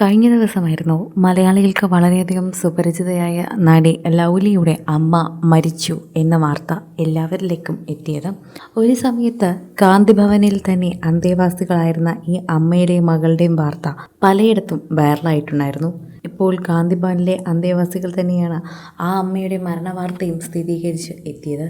കഴിഞ്ഞ ദിവസമായിരുന്നു മലയാളികൾക്ക് വളരെയധികം സുപരിചിതയായ നടി ലൗലിയുടെ അമ്മ മരിച്ചു എന്ന വാർത്ത എല്ലാവരിലേക്കും എത്തിയത്. ഒരു സമയത്ത് ഗാന്ധിഭവനിൽ തന്നെ അന്തേവാസികളായിരുന്ന ഈ അമ്മയുടെയും മകളുടെയും വാർത്ത പലയിടത്തും വൈറലായിട്ടുണ്ടായിരുന്നു. ഇപ്പോൾ കാന്തിഭവനിലെ അന്തേവാസികൾ തന്നെയാണ് ആ അമ്മയുടെ മരണവാർത്തയും സ്ഥിരീകരിച്ച് എത്തിയത്.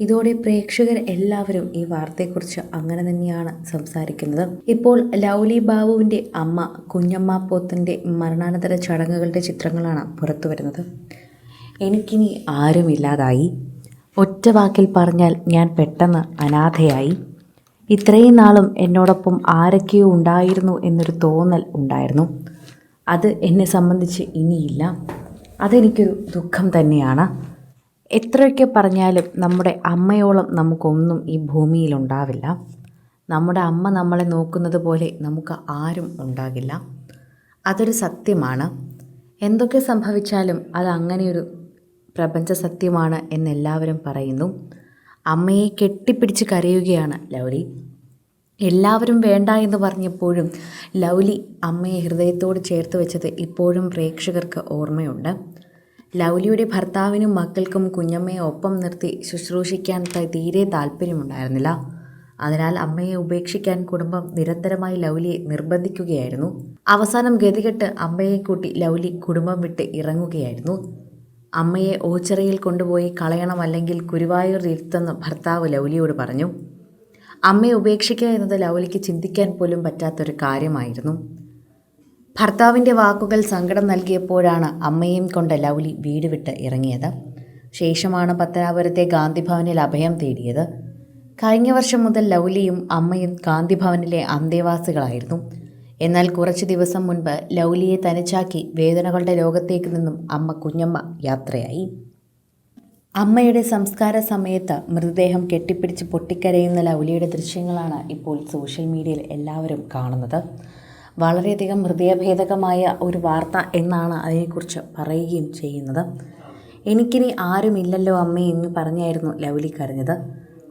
ഇതോടെ പ്രേക്ഷകർ എല്ലാവരും ഈ വാർത്തയെക്കുറിച്ച് അങ്ങനെ തന്നെയാണ് സംസാരിക്കുന്നത്. ഇപ്പോൾ ലൗലി ബാബുവിന്റെ അമ്മ കുഞ്ഞമ്മ പോത്തിന്റെ മരണാനന്തര ചടങ്ങുകളുടെ ചിത്രങ്ങളാണ് പുറത്തു വരുന്നത്. എനിക്കിനി ആരുമില്ലാതായി. ഒറ്റ വാക്കിൽ പറഞ്ഞാൽ ഞാൻ പെട്ടെന്ന് അനാഥയായി. ഇത്രയും നാളും എന്നോടൊപ്പം ആരൊക്കെയോ ഉണ്ടായിരുന്നു എന്നൊരു തോന്നൽ ഉണ്ടായിരുന്നു. അത് എന്നെ സംബന്ധിച്ച് ഇനിയില്ല. അതെനിക്കൊരു ദുഃഖം തന്നെയാണ്. എത്രയൊക്കെ പറഞ്ഞാലും നമ്മുടെ അമ്മയോളം നമുക്കൊന്നും ഈ ഭൂമിയിൽ ഉണ്ടാവില്ല നമ്മുടെ അമ്മ നമ്മളെ നോക്കുന്നത് പോലെ നമുക്ക് ആരും ഉണ്ടാകില്ല. അതൊരു സത്യമാണ്. എന്തൊക്കെ സംഭവിച്ചാലും അത് അങ്ങനെയൊരു പ്രപഞ്ച സത്യമാണ് എന്നെല്ലാവരും പറയുന്നു. അമ്മയെ കെട്ടിപ്പിടിച്ച് കരയുകയാണ് ലൗലി. എല്ലാവരും വേണ്ട എന്ന് പറഞ്ഞപ്പോഴും ലൗലി അമ്മയെ ഹൃദയത്തോട് ചേർത്ത് വെച്ചത് ഇപ്പോഴും പ്രേക്ഷകർക്ക് ഓർമ്മയുണ്ട്. ലൗലിയുടെ ഭർത്താവിനും മക്കൾക്കും കുഞ്ഞമ്മയെ ഒപ്പം നിർത്തി ശുശ്രൂഷിക്കാൻ തീരെ താല്പര്യമുണ്ടായിരുന്നില്ല. അതിനാൽ അമ്മയെ ഉപേക്ഷിക്കാൻ കുടുംബം നിരന്തരമായി ലൗലിയെ നിർബന്ധിക്കുകയായിരുന്നു. അവസാനം ഗതികെട്ട് അമ്മയെ കൂട്ടി ലൗലി കുടുംബം വിട്ട് ഇറങ്ങുകയായിരുന്നു. അമ്മയെ ഓച്ചിറയിൽ കൊണ്ടുപോയി കളയണം അല്ലെങ്കിൽ ഗുരുവായൂർ ഇരുത്തെന്ന് ഭർത്താവ് ലൗലിയോട് പറഞ്ഞു. അമ്മയെ ഉപേക്ഷിക്കുക എന്നത് ലൗലിക്ക് ചിന്തിക്കാൻ പോലും പറ്റാത്തൊരു കാര്യമായിരുന്നു. ഭർത്താവിന്റെ വാക്കുകൾ സങ്കടം നൽകിയപ്പോഴാണ് അമ്മയും കൊണ്ട് ലൗലി വീട് വിട്ട് ഇറങ്ങിയത്. ശേഷമാണ് പത്തനാപുരത്തെ ഗാന്ധിഭവനിൽ അഭയം തേടിയത്. കഴിഞ്ഞ വർഷം മുതൽ ലൗലിയും അമ്മയും ഗാന്ധിഭവനിലെ അന്തേവാസികളായിരുന്നു. എന്നാൽ കുറച്ച് ദിവസം മുൻപ് ലൗലിയെ തനിച്ചാക്കി വേദനകളുടെ ലോകത്തേക്ക് നിന്നും അമ്മ കുഞ്ഞമ്മ യാത്രയായി. അമ്മയുടെ സംസ്കാര സമയത്ത് മൃതദേഹം കെട്ടിപ്പിടിച്ച് പൊട്ടിക്കരയുന്ന ലൗലിയുടെ ദൃശ്യങ്ങളാണ് ഇപ്പോൾ സോഷ്യൽ മീഡിയയിൽ എല്ലാവരും കാണുന്നത്. വളരെയധികം ഹൃദയഭേദകമായ ഒരു വാർത്ത എന്നാണ് അതിനെക്കുറിച്ച് പറയുകയും ചെയ്യുന്നത്. എനിക്കിനി ആരുമില്ലല്ലോ അമ്മേ എന്ന് പറഞ്ഞായിരുന്നു ലൗലി കരഞ്ഞത്.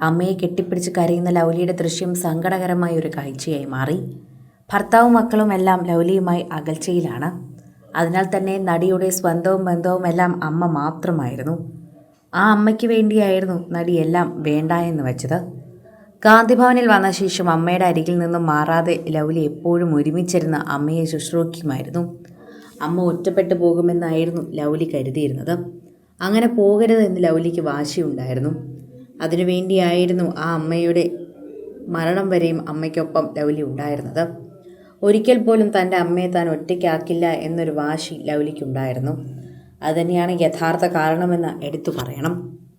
അമ്മയെ കെട്ടിപ്പിടിച്ച് കരയുന്ന ലൗലിയുടെ ദൃശ്യം സങ്കടകരമായ ഒരു കാഴ്ചയായി മാറി. ഭർത്താവും മക്കളും എല്ലാം ലൗലിയുമായി അകൽച്ചയിലാണ്. അതിനാൽ തന്നെ നടിയുടെ സ്വന്തവും ബന്ധവും എല്ലാം അമ്മ മാത്രമായിരുന്നു. ആ അമ്മയ്ക്ക് വേണ്ടിയായിരുന്നു നടി എല്ലാം വേണ്ട എന്ന് വെച്ചത്. ഗാന്ധിഭവനിൽ വന്ന ശേഷം അമ്മയുടെ അരികിൽ നിന്നും മാറാതെ ലൗലി എപ്പോഴും ഒരുമിച്ചിരുന്ന് അമ്മയെ ശുശ്രൂഷിക്കുമായിരുന്നു. അമ്മ ഒറ്റപ്പെട്ടു പോകുമെന്നായിരുന്നു ലൗലി കരുതിയിരുന്നത്. അങ്ങനെ പോകരുതെന്ന് ലൗലിക്ക് വാശിയുണ്ടായിരുന്നു. അതിനുവേണ്ടിയായിരുന്നു ആ അമ്മയുടെ മരണം വരെയും അമ്മയ്ക്കൊപ്പം ലൗലി ഉണ്ടായിരുന്നത്. ഒരിക്കൽ പോലും തന്റെ അമ്മയെ താൻ ഒറ്റയ്ക്കാക്കില്ല എന്നൊരു വാശി ലൗലിക്കുണ്ടായിരുന്നു. അതുതന്നെയാണ് യഥാർത്ഥ കാരണമെന്ന് എടുത്തു പറയണം.